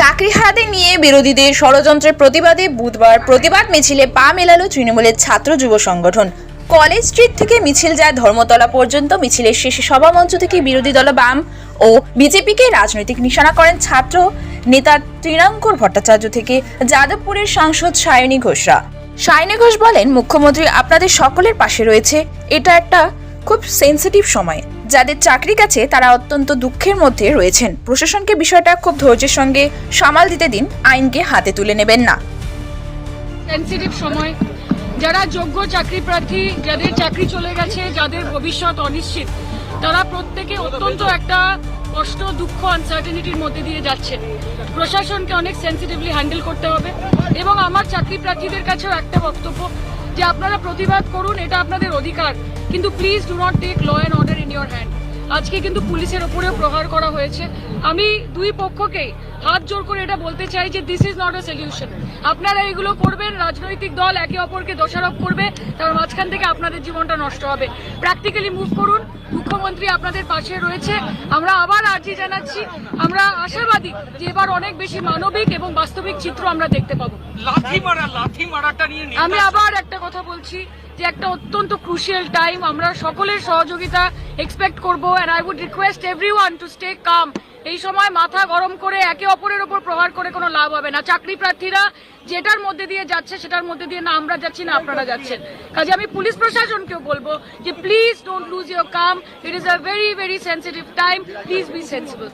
চাকরি হারাতে নিয়ে বিরোধীদের ষড়যন্ত্রের প্রতিবাদে বুধবার প্রতিবাদ মিছিলে পা মেলালো তৃণমূলের ছাত্র যুব সংগঠন। কলেজ স্ট্রিট থেকে মিছিল যায় ধর্মতলা পর্যন্ত। মিছিলের শেষে সভামঞ্চ থেকে বিরোধী দল বাম ও বিজেপিকে রাজনৈতিক নিশানা করেন ছাত্র নেতা তৃণাঙ্কুর ভট্টাচার্য থেকে যাদবপুরের সাংসদ সায়নী ঘোষরা। সায়নী ঘোষ বলেন, মুখ্যমন্ত্রী আপনাদের সকলের পাশে রয়েছে। এটা একটা খুব সেন্সিটিভ সময়। যাদের চাকরি কাছে তারা অত্যন্ত দুঃখের মধ্যে রয়েছেন। প্রশাসনকে বিষয়টা খুব ধৈর্যের সঙ্গে সামাল দিতে দিন, আইনকে হাতে তুলে নেবেন না। সেন্সিটিভ সময়। যারা যোগ্য চাকরি প্রার্থী, যাদের চাকরি চলে গেছে, যাদের ভবিষ্যৎ অনিশ্চিত, তারা প্রত্যেকে অত্যন্ত একটা কষ্ট, দুঃখ আনসার্টেনিটির মধ্যে দিয়ে যাচ্ছেন। প্রশাসনকে অনেক সেন্সিটিভলি হ্যান্ডেল করতে হবে। এবং আমার চাকরি প্রার্থীদের কাছেও একটা বক্তব্য যে আপনারা প্রতিবাদ করুন, এটা আপনাদের অধিকার। কিন্তু please do not take law and order in your hand আজকে কিন্তু পুলিশের ওপরেও প্রহার করা হয়েছে। আমি দুই পক্ষকেই হাত জোর করে এটা বলতে চাই যে this is not a solution আপনারা এগুলো করবেন রাজনৈতিক দল একে অপরকে দোষারোপ করবে তার মাঝখান থেকে আপনাদের জীবনটা নষ্ট হবে। প্র্যাকটিক্যালি মুভ করুন মুখ্যমন্ত্রী আপনাদের পাশে রয়েছে। আমরা আবার আর্জি জানাচ্ছি আমরা আশাবাদী যে এবার অনেক বেশি মানবিক এবং বাস্তবিক চিত্র আমরা দেখতে পাবো। লাথি মারা লাথি মারাটা নিয়ে আমি আবার একটা কথা বলছি যে একটা অত্যন্ত ক্রুশিয়াল টাইম আমরা সকলের সহযোগিতা এক্সপেক্ট করব and I would request everyone to stay calm এই সময় মাথা গরম করে একে অপরের ওপর প্রহার করে কোনো লাভ হবে না। চাকরি প্রার্থীরা যেটার মধ্যে দিয়ে যাচ্ছে, সেটার মধ্যে দিয়ে না, আমরা যাচ্ছি না, আপনারা যাচ্ছেন। কাজে আমি পুলিশ প্রশাসনকেও বলব যে please don't lose your calm it is a very very sensitive time please be sensible